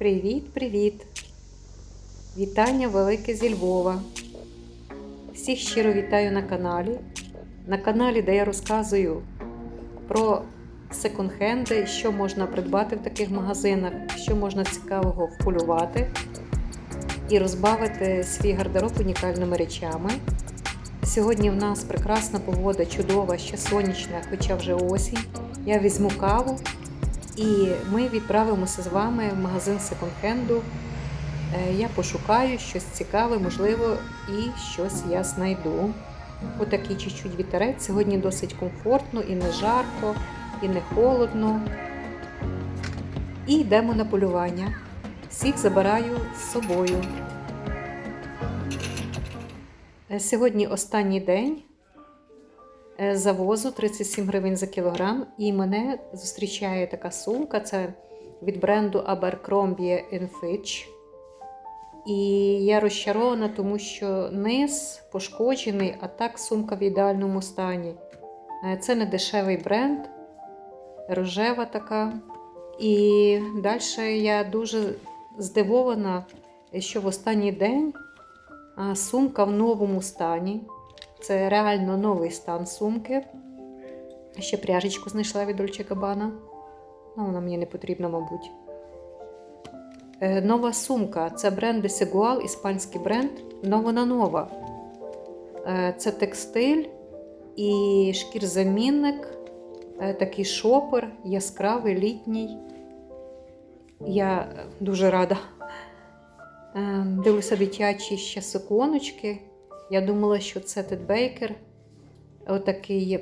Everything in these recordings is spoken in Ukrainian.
Привіт-привіт! Вітання велике зі Львова. Всіх щиро вітаю на каналі. На каналі, де я розказую про секонд-хенди, що можна придбати в таких магазинах, що можна цікавого вполювати і розбавити свій гардероб унікальними речами. Сьогодні в нас прекрасна погода, чудова, ще сонячна, хоча вже осінь. Я візьму каву і ми відправимося з вами в магазин секонд-хенду. Е, Я пошукаю щось цікаве, можливо, і щось я знайду. Отакий чуть-чуть вітерець. Сьогодні досить комфортно і не жарко, і не холодно. І йдемо на полювання. Всіх забираю з собою. Е, Сьогодні останній день завозу 37 гривень за кілограм, і мене зустрічає така сумка. Це від бренду Abercrombie Fitch. І я розчарована, тому що низ пошкоджений, а так сумка в ідеальному стані. Е, Це не дешевий бренд, рожева така. І далі я дуже здивована, що в останній день сумка в новому стані. Це реально новий стан сумки. Ще пряжечку знайшла від Dolce Gabbana. Ну, вона мені не потрібна, мабуть. Е, Нова сумка це бренд Desigual, іспанський бренд. Но вона нова. Е, Це текстиль і шкірзамінник, е, такий шопер, яскравий, літній. Я дуже рада. Е, Дивлюся дитячі ще суконочки. Я думала, що це Тед Бейкер. Отакий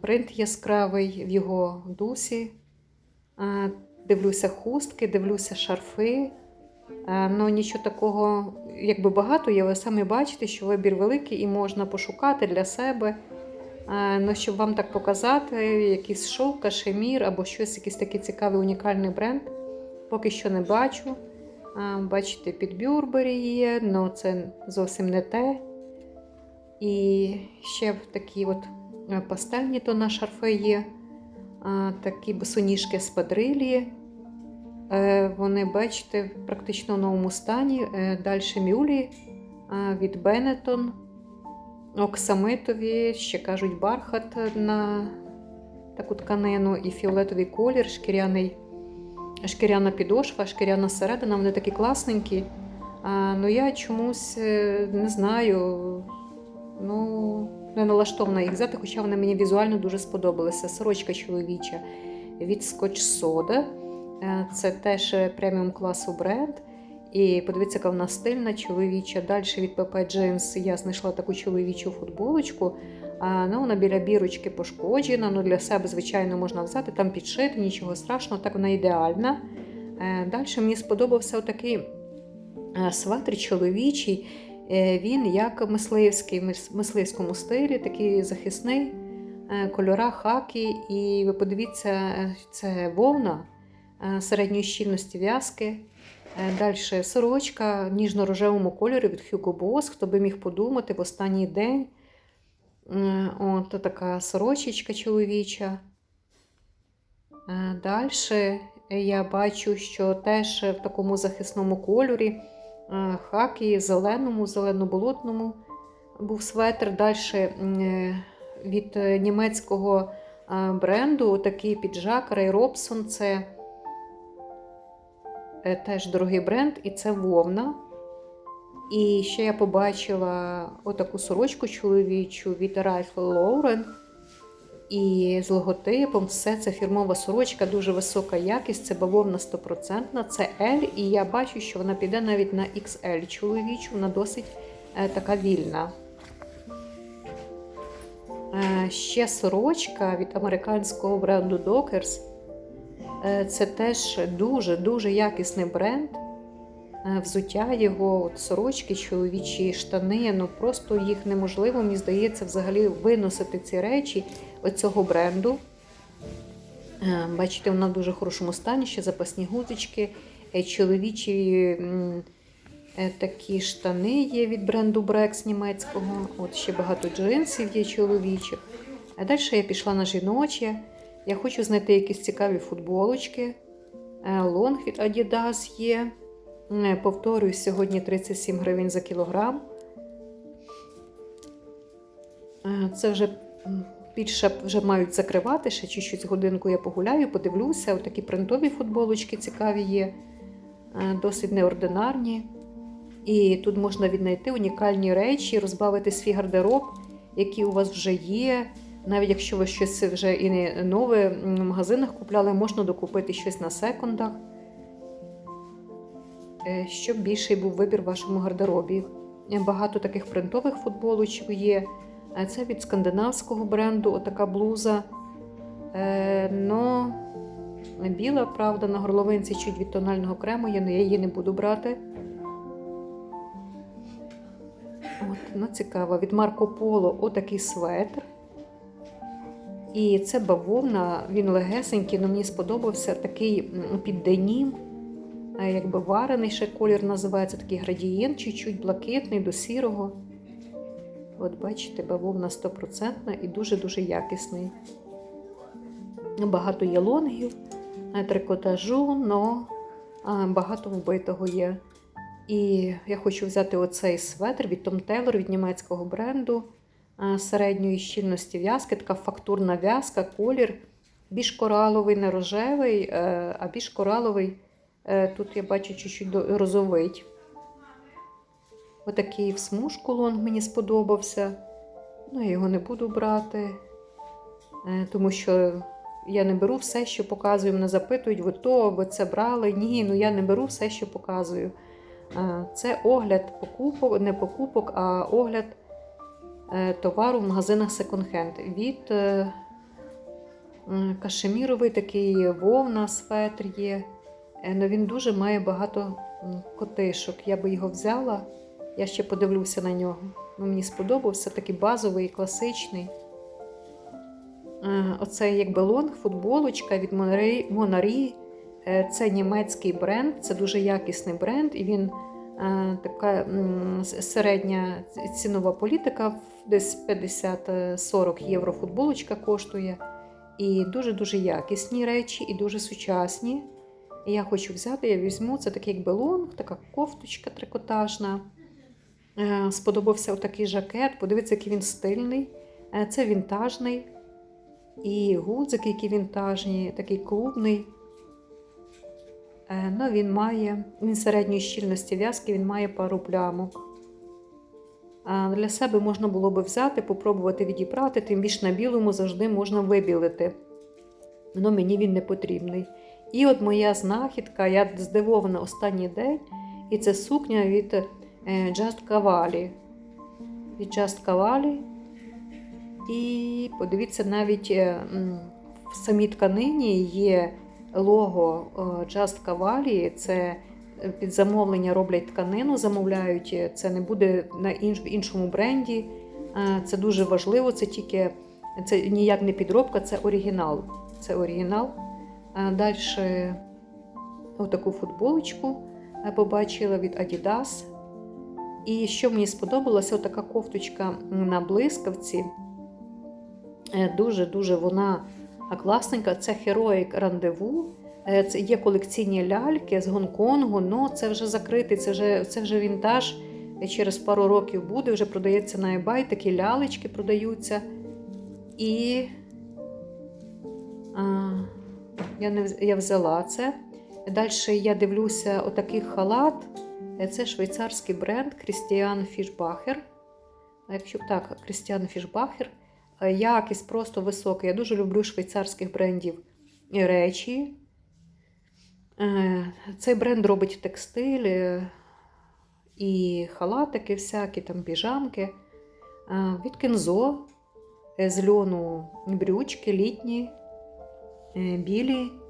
принт яскравий в його дусі. Дивлюся хустки, дивлюся шарфи. Ну, нічого такого, якби багато є, ви самі бачите, що вибір великий і можна пошукати для себе. Ну, щоб вам так показати, якийсь шовк, кашемір або щось, якийсь такий цікавий унікальний бренд. Поки що не бачу. Бачите, під Бюрбері є, але це зовсім не те. І ще такі от е, пастельні тона шарфи є. Е, Такі босоніжки з падрилі. Е, Вони, бачите, практично в новому стані. Далі мюлі е, від Бенетон. Оксамитові, ще кажуть, бархат на таку тканину і фіолетовий колір, шкіряний, шкіряна підошва, шкіряна середина. Вони такі класненькі. Ну я чомусь е, не знаю, ну, не налаштована їх взяти, хоча вони мені візуально дуже сподобалися. Сорочка чоловіча від Scotch Soda. Е, Це теж преміум класу бренд. І подивіться, яка вона стильна, чоловіча. Далі від PP Jeans я знайшла таку чоловічу футболочку. Ну, вона біля бірочки пошкоджена. Ну, для себе, звичайно, можна взяти, там підшити, нічого страшного, так вона ідеальна. Е, Далі мені сподобався отакий е, сватер чоловічий. Е, Він як мисливський, в мисливському стилі, такий захисний, е, кольора хакі. І ви подивіться, е, це вовна середньої щільності в'язки. Далі сорочка в ніжно-рожевому кольорі від Hugo Boss. Хто би міг подумати в останній день. От така сорочечка чоловіча. Далі я бачу, що теж в такому захисному кольорі хакі, зеленому, зелено-болотному був светр. Далі від е, німецького е, бренду такий піджак Рей Робсон. Це е, теж дорогий бренд, і це вовна. І ще я побачила отаку сорочку чоловічу від Ralph Lauren. І з логотипом все це фірмова сорочка, дуже висока якість, це бавовна 100%, це L, і я бачу, що вона піде навіть на XL чоловічу, вона досить е, така вільна. Е, ще сорочка від американського бренду Dockers. Е, Це теж дуже-дуже якісний бренд. Взуття його, от сорочки, чоловічі штани, ну просто їх неможливо, мені здається, взагалі виносити ці речі оцього бренду. Е, Бачите, вона в дуже хорошому стані, ще запасні гудзички, е, чоловічі е, такі штани є від бренду Brex німецького. От ще багато джинсів є чоловічих. А далі я пішла на жіноче. Я хочу знайти якісь цікаві футболочки. Лонг від Adidas є. Повторюю, сьогодні 37 гривень за кілограм. Це вже більше вже мають закривати, ще чуть-чуть годинку я погуляю, подивлюся. Отакі принтові футболочки цікаві є, е, досить неординарні. І тут можна віднайти унікальні речі, розбавити свій гардероб, які у вас вже є. Навіть якщо ви щось вже і не нове в магазинах купляли, можна докупити щось на секундах, е, щоб більший був вибір в вашому гардеробі. Багато таких принтових футболочок є. Е, Це від скандинавського бренду, отака блуза. Е, но біла, правда, на горловинці чуть від тонального крему, я її не буду брати. От, ну, цікаво. Від Марко Поло отакий светр. І це бавовна, він легесенький, але мені сподобався такий м, під денім, якби варений ще колір називається, такий градієнт, чуть-чуть блакитний до сірого. От бачите, бавовна 100% і дуже-дуже якісний. Багато є лонгів, трикотажу, но багато вбитого є. І я хочу взяти оцей светр від Tom Taylor, від німецького бренду середньої щільності в'язки, така фактурна в'язка, колір. Більш кораловий, не рожевий, е, а більш кораловий. е, Тут я бачу чуть-чуть розовий. Отакий в смужку лонг мені сподобався. Ну, я його не буду брати, е, тому що я не беру все, що показую. Мене запитують, ви то, ви це брали. Ні, ну я не беру все, що показую. Е, Це огляд покупок, не покупок, а огляд е, товару в магазинах секонд-хенд. Від е, кашеміровий такий вовна светр є. Е, Ну, він дуже має багато котишок. Я би його взяла. Я ще подивлюся на нього. Ну, мені сподобався такий базовий, класичний. Е, Оце якби лонг, футболочка від Монарі. Е, Це німецький бренд, це дуже якісний бренд, і він е, така середня цінова політика, десь 50-40 євро футболочка коштує. І дуже-дуже якісні речі, і дуже сучасні. І я хочу взяти, я візьму це такий якби лонг, така кофточка трикотажна. Е, Сподобався отакий жакет. Подивіться, який він стильний. Е, Це вінтажний. І гудзики, які вінтажні, такий клубний. Е, Ну, він має, він середньої щільності в'язки, він має пару плямок. Для себе можна було би взяти, попробувати відібрати, тим більше на білому завжди можна вибілити. Ну, мені він не потрібний. І от моя знахідка, я здивована останній день, і це сукня від Just Cavalli. Від Just Cavalli. І подивіться, навіть е, в самій тканині є лого е, Just Cavalli. Це е, під замовлення роблять тканину, замовляють. е, Це не буде на іншому бренді. Е, Це дуже важливо. Це тільки це ніяк не підробка, це оригінал. Це оригінал. Далі отаку футболочку е, побачила від Adidas. І що мені сподобалося, отака кофточка на блискавці. Дуже-дуже вона класненька. Це Heroic. Е, Це є колекційні ляльки з Гонконгу, але це вже закритий, це вже, це вже вінтаж. Е, Через пару років буде, вже продається на eBay, такі лялечки продаються. І а, я, не, я взяла це. Далі я дивлюся отакий халат. Е, Це швейцарський бренд Крістіан Фішбахер. Якщо так, Крістіан Фішбахер. Якість просто висока. Я дуже люблю швейцарських брендів речі. Е, Цей бренд робить текстиль е, і халатики, всякі там піжамки. Від Кензо з льону брючки літні, білі.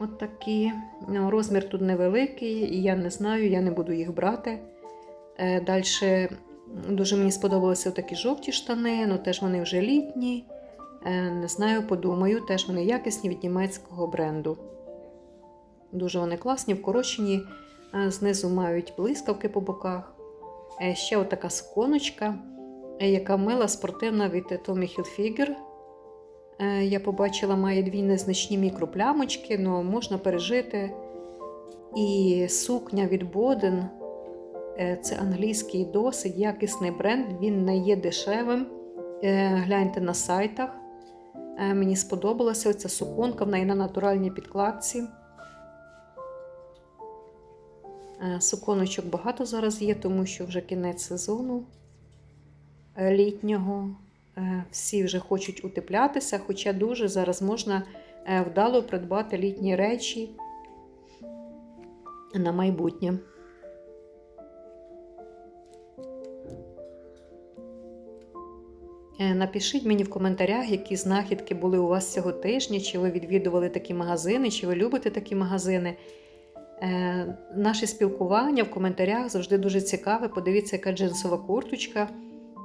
От такі. Ну, Розмір тут невеликий, і я не знаю, я не буду їх брати. Далі дуже мені сподобалися такі жовті штани, але теж вони вже літні. Е, Не знаю, подумаю, теж вони якісні від німецького бренду. Дуже вони класні, вкорочені, е, знизу мають блискавки по боках. Е, Ще отака сконочка, е, яка мила спортивна від Tommy Hilfiger. Е, Я побачила, має дві незначні мікроплямочки, але можна пережити. І сукня від Боден е, це англійський досить якісний бренд, він не є дешевим. Е, Гляньте на сайтах. Мені сподобалася ця суконка, в неї на натуральній підкладці. Суконочок багато зараз є, тому що вже кінець сезону літнього. Е, Всі вже хочуть утеплятися, хоча дуже зараз можна е, вдало придбати літні речі на майбутнє. Е, Напишіть мені в коментарях, які знахідки були у вас цього тижня, чи ви відвідували такі магазини, чи ви любите такі магазини. Наше спілкування в коментарях завжди дуже цікаве. Подивіться, яка джинсова курточка.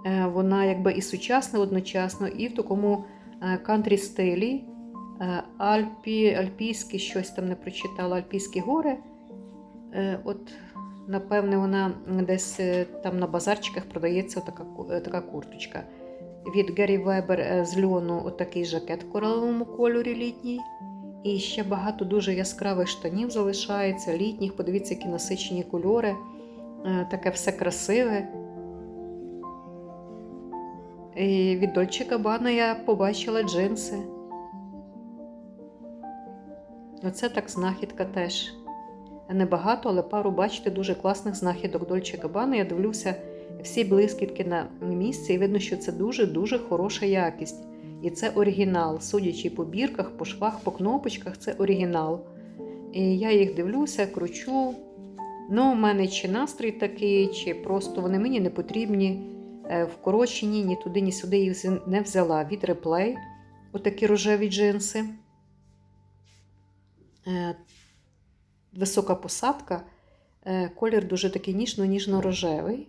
Е, Вона якби і сучасна одночасно, і в такому е, кантрі стилі. Е, Альпі, Альпійські, щось там не прочитала, Альпійські гори. От, напевне, вона десь там на базарчиках продається така, така курточка. Від Гері Вебер з льону отакий жакет в кораловому кольорі літній. І ще багато дуже яскравих штанів залишається, літніх. Подивіться, які насичені кольори. Таке все красиве. І від Dolce Gabbana я побачила джинси. Оце так знахідка теж. Небагато, але пару, бачите, дуже класних знахідок Dolce Gabbana. Я дивлюся всі блискітки на місці, і видно, що це дуже-дуже хороша якість. І це оригінал. Судячи по бірках, по швах, по кнопочках, це оригінал. І я їх дивлюся, кручу. Ну, у мене чи настрій такий, чи просто вони мені не потрібні. Е, Вкорочені, ні туди, ні сюди їх не взяла. Від реплей. Отакі рожеві джинси. Е, Висока посадка. Е, Колір дуже такий ніжно-ніжно-рожевий.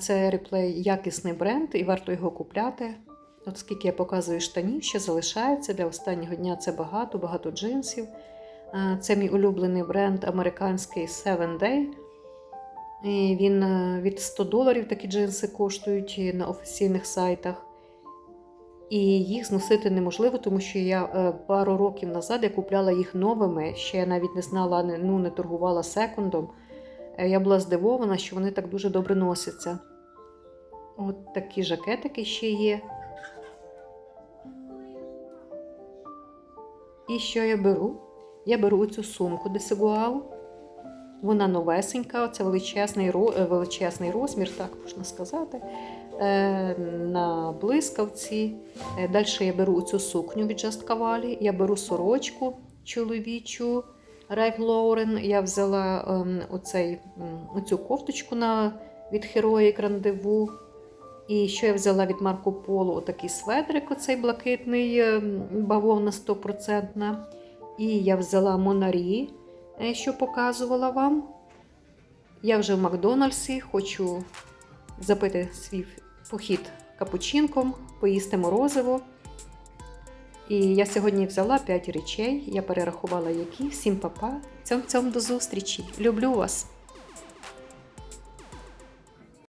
Це реплей якісний бренд, і варто його купляти. От скільки я показую штанів, ще залишається для останнього дня це багато, багато джинсів. Це мій улюблений бренд американський Seven Day. Він е, від 100 доларів такі джинси коштують на офіційних сайтах. І їх зносити неможливо, тому що я е, пару років назад я купляла їх новими. Ще я навіть не знала, ну не торгувала секундом. Е, Я була здивована, що вони так дуже добре носяться. От такі жакетики ще є. І що я беру? Я беру цю сумку Desigual. Вона новесенька, це величезний, е, величезний розмір, так можна сказати. Е, на блискавці. Е, Далі я беру цю сукню від Just Cavalli, я беру сорочку чоловічу Ralph Lauren. Я взяла ем, оцей, оцю кофточку на, від Heroic Rendezvous. І що я взяла від Марко Поло, отакий светрик, оцей блакитний ем, бавовна 100%. І я взяла Монарі, що показувала вам. Я вже в Макдональдсі хочу запити свій похід капучинком, поїсти морозиво. І я сьогодні взяла 5 речей, я перерахувала які. Всім папа. Цьом-цьом до зустрічі. Люблю вас!